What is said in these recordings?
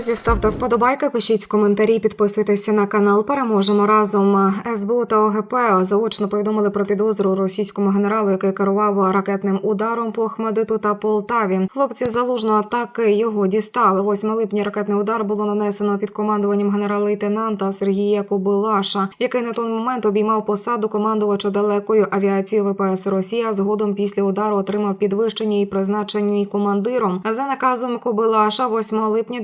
Друзі, ставте вподобайки, пишіть коментарі, підписуйтеся на канал. Переможемо разом. СБУ та ОГП заочно повідомили про підозру російському генералу, який керував ракетним ударом по Хмедиту та Полтаві. Хлопці залужно атаки його дістали. 8 липня ракетний удар було нанесено під командуванням генерал-лейтенанта Сергія Кобилаша, який на той момент обіймав посаду командувача далекою авіацією ВПС Росія. Згодом після удару отримав підвищення і призначення командиром. За наказом Кобилаша 8 липня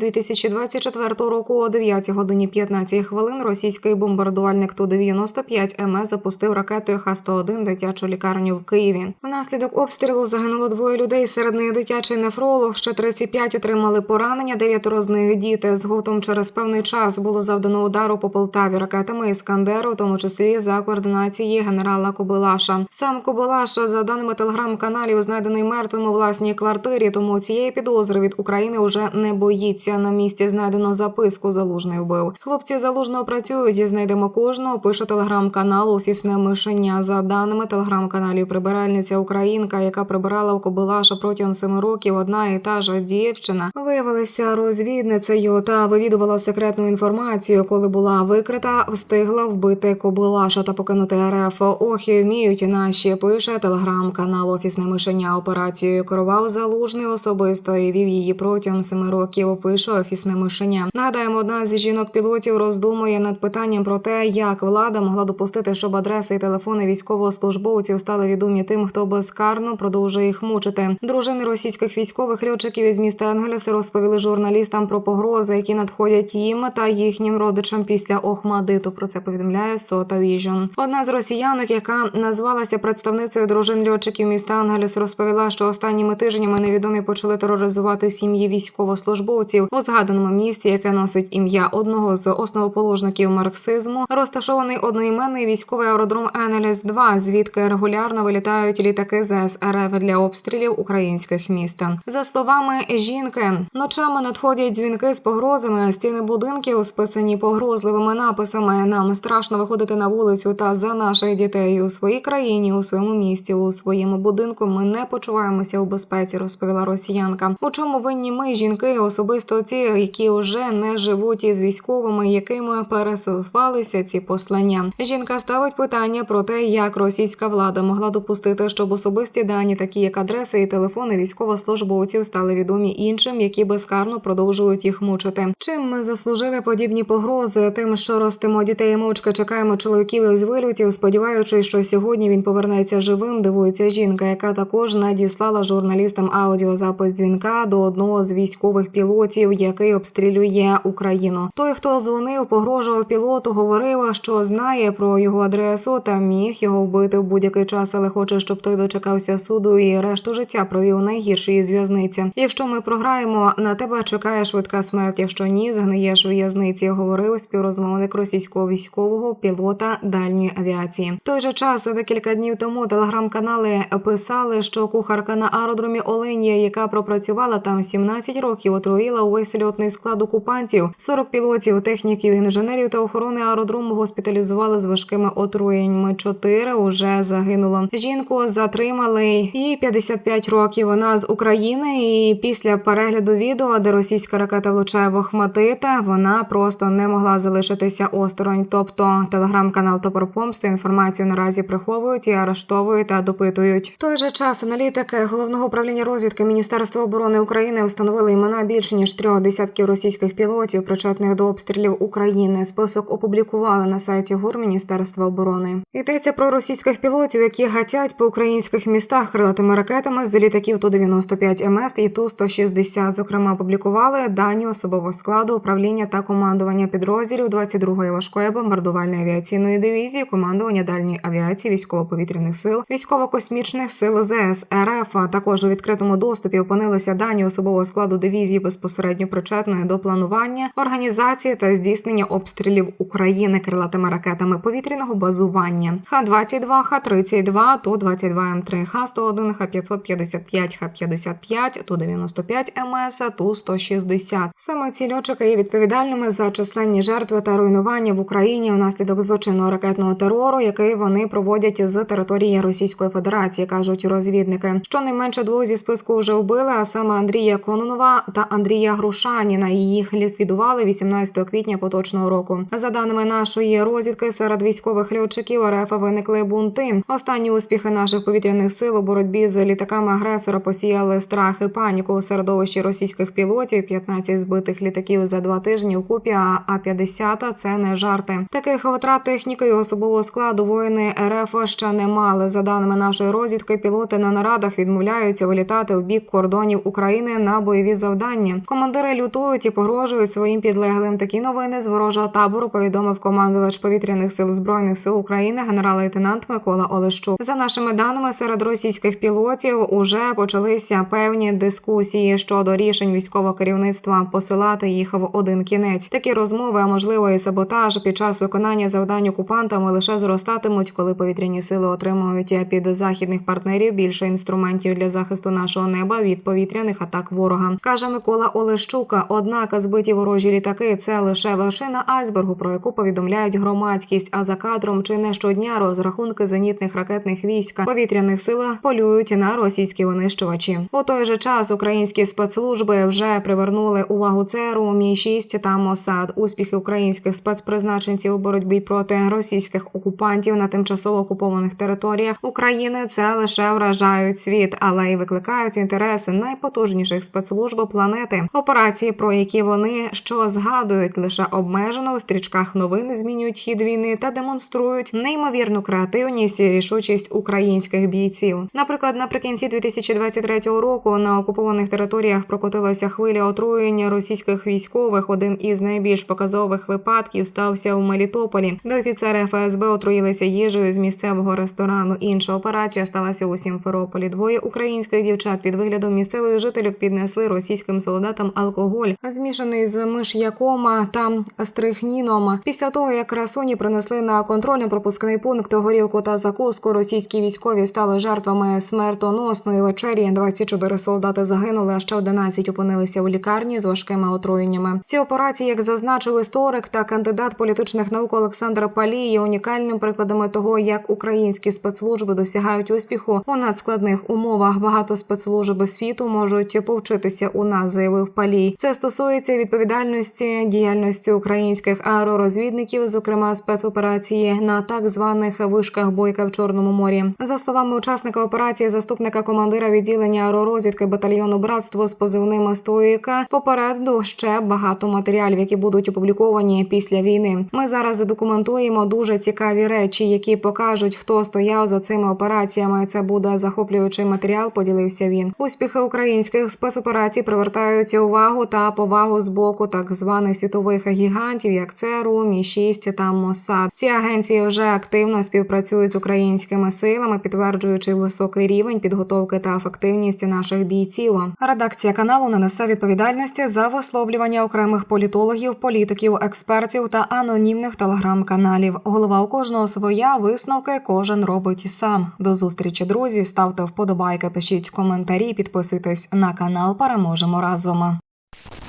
2024 року о 9 годині 15 хвилин російський бомбардувальник Ту-95 МС запустив ракетою Х-101 дитячу лікарню в Києві. Внаслідок обстрілу загинуло двоє людей. Серед них дитячий нефролог. Ще 35 отримали поранення. Дев'ятеро з них діти. Згодом через певний час було завдано удару по Полтаві ракетами Іскандеру, в тому числі за координації генерала Кобилаша. Сам Кобилаша, за даними телеграм-каналів, знайдений мертвим у власній квартирі. Тому цієї підозри від України вже не боїться. На місці знайдено записку. Залужний вбив. Хлопці залужного працюють і знайдемо кожного. Пише телеграм-канал Офісне мишення. За даними телеграм-каналів, прибиральниця Українка, яка прибирала у Кобилаша протягом семи років. Одна і та ж дівчина виявилася розвідницею та вивідувала секретну інформацію. Коли була викрита, встигла вбити Кобилаша та покинути РФ. Охи вміють наші пише телеграм-канал Офісне мишення. Операцією керував залужний особисто і вів її протягом семи років. Пише офісне мишення. Нагадаємо, одна з жінок-пілотів роздумує над питанням про те, як влада могла допустити, щоб адреси і телефони військовослужбовців стали відомі тим, хто безкарно продовжує їх мучити. Дружини російських військових льотчиків із міста Енгельси розповіли журналістам про погрози, які надходять їм та їхнім родичам після Охмадиту. Про це повідомляє Сота Віжн. Одна з росіянок, яка назвалася представницею дружин льотчиків міста Ангелес, розповіла, що останніми тижнями невідомі почали тероризувати сім'ї військовослужбовців у згаданому місці, яке носить ім'я одного з основоположників марксизму, розташований одноіменний військовий аеродром Енелес 2 звідки регулярно вилітають літаки ЗС РФ для обстрілів українських міст. За словами жінки, ночами надходять дзвінки з погрозами, а стіни будинків списані погрозливими написами. Нам страшно виходити на вулицю та за наших дітей у своїй країні, у своєму місті, у своєму будинку. Ми не почуваємося у безпеці, розповіла росіянка. У чому винні ми, жінки, особисто які вже не живуть із військовими, якими пересувалися ці послання. Жінка ставить питання про те, як російська влада могла допустити, щоб особисті дані, такі як адреси і телефони військовослужбовців, стали відомі іншим, які безкарно продовжують їх мучити. Чим ми заслужили подібні погрози? Тим, що ростимо дітей, і мовчки чекаємо чоловіків із вильотів, сподіваючись, що сьогодні він повернеться живим. Дивується жінка, яка також надіслала журналістам аудіозапис дзвінка до одного з військових пілотів, який обстрілює Україну. Той, хто дзвонив, погрожував пілоту, говорив, що знає про його адресу та міг його вбити в будь-який час, але хоче, щоб той дочекався суду і решту життя провів найгіршій в'язниці. Якщо ми програємо, на тебе чекає швидка смерть. Якщо ні, згниєш у в'язниці. Говорив співрозмовник російського військового пілота дальньої авіації. В той же час декілька днів тому телеграм-канали писали, що кухарка на аеродромі Оленія, яка пропрацювала там 17 років, отруїла увесь льотний склад окупантів. 40 пілотів, техніків, інженерів та охорони аеродрому госпіталізували з важкими отруєннями. Чотири уже загинуло. Жінку затримали їй 55 років. Вона з України, і після перегляду відео, де російська ракета влучає в Охматита, вона просто не могла залишитися осторонь. Тобто телеграм-канал Топор Помсти інформацію наразі приховують і арештовують та допитують. В той же час аналітики головного управління розвідки Міністерства оборони України встановили імена більше ніж трьох десятків російських пілотів, причетних до обстрілів України. Список опублікували на сайті ГУР Міністерства оборони. Йдеться про російських пілотів, які гатять по українських містах крилатими ракетами з літаків Ту-95 МС і Ту-160. Зокрема, опублікували дані особового складу управління та командування підрозділів 22-ї важкої бомбардувальної авіаційної дивізії, командування дальньої авіації військово-повітряних сил, військово-космічних сил ЗС РФ. Також у відкритому доступі опинилися дані особового складу дивізії безпосередньо причетної до планування, організації та здійснення обстрілів України крилатими ракетами повітряного базування Х-22, Х-32, Ту-22 М3, Х-101, Х-555, Х-55, Ту-95 МС, Ту-160. Саме ці льотчики є відповідальними за численні жертви та руйнування в Україні внаслідок злочинного ракетного терору, який вони проводять з території Російської Федерації, кажуть розвідники. Щонайменше двох зі списку вже вбили, а саме Андрія Кононова та Андрія Груша, Саніна. Їх ліквідували 18 квітня поточного року. За даними нашої розвідки, серед військових льотчиків РФ виникли бунти. Останні успіхи наших повітряних сил у боротьбі з літаками агресора посіяли страх і паніку у середовищі російських пілотів. 15 збитих літаків за два тижні в купі. А А-50 – це не жарти. Таких витрат техніки і особового складу воїни РФ ще не мали. За даними нашої розвідки, пілоти на нарадах відмовляються вилітати в бік кордонів України на бойові завдання. Командири лютують і погрожують своїм підлеглим. Такі новини з ворожого табору повідомив командувач повітряних сил збройних сил України генерал-лейтенант Микола Олещук. За нашими даними, серед російських пілотів уже почалися певні дискусії щодо рішень військового керівництва посилати їх в один кінець. Такі розмови, а можливо і саботаж під час виконання завдань окупантами лише зростатимуть, коли повітряні сили отримують під західних партнерів більше інструментів для захисту нашого неба від повітряних атак ворога, каже Микола Олещука. Однак збиті ворожі літаки це лише вершина айсбергу, про яку повідомляють громадськість. А за кадром чи не щодня розрахунки зенітних ракетних військ повітряних сил полюють на російські винищувачі. У той же час українські спецслужби вже привернули увагу ЦРУ, Мі 6 та Мосад. Успіхи українських спецпризначенців у боротьбі проти російських окупантів на тимчасово окупованих територіях України це лише вражають світ, але й викликають інтереси найпотужніших спецслужб планети. Операції, про які вони що згадують, лише обмежено у стрічках новин змінюють хід війни та демонструють неймовірну креативність і рішучість українських бійців. Наприклад, наприкінці 2023 року на окупованих територіях прокотилася хвиля отруєння російських військових. Один із найбільш показових випадків стався у Мелітополі, де офіцери ФСБ отруїлися їжею з місцевого ресторану. Інша операція сталася у Сімферополі. Двоє українських дівчат під виглядом місцевих жителів піднесли російським солдатам алкоголь, змішаний з миш'яком та стрихніном. Після того, як красуні принесли на контрольно-пропускний пункт горілку та закуску, російські військові стали жертвами смертоносної вечері. 24 солдати загинули, а ще 11 опинилися у лікарні з важкими отруєннями. Ці операції, як зазначив історик та кандидат політичних наук Олександр Палій, є унікальним прикладами того, як українські спецслужби досягають успіху у надскладних умовах. Багато спецслужб світу можуть повчитися у нас, заявив Палій. Це стосується відповідальності діяльності українських аеророзвідників, зокрема спецоперації на так званих вишках бойка в Чорному морі. За словами учасника операції, заступника командира відділення аеророзвідки батальйону братство з позивним Стоїка попереду ще багато матеріалів, які будуть опубліковані після війни. Ми зараз задокументуємо дуже цікаві речі, які покажуть, хто стояв за цими операціями. Це буде захоплюючий матеріал. Поділився він. Успіхи українських спецоперацій привертають увагу та повагу з боку так званих світових гігантів, як ЦРУ, Мі 6 та Мосад. Ці агенції вже активно співпрацюють з українськими силами, підтверджуючи високий рівень підготовки та ефективність наших бійців. Редакція каналу не несе відповідальності за висловлювання окремих політологів, політиків, експертів та анонімних телеграм-каналів. Голова у кожного своя висновки кожен робить сам. До зустрічі, друзі. Ставте вподобайки, пишіть коментарі, підписуйтесь на канал. Переможемо разом. you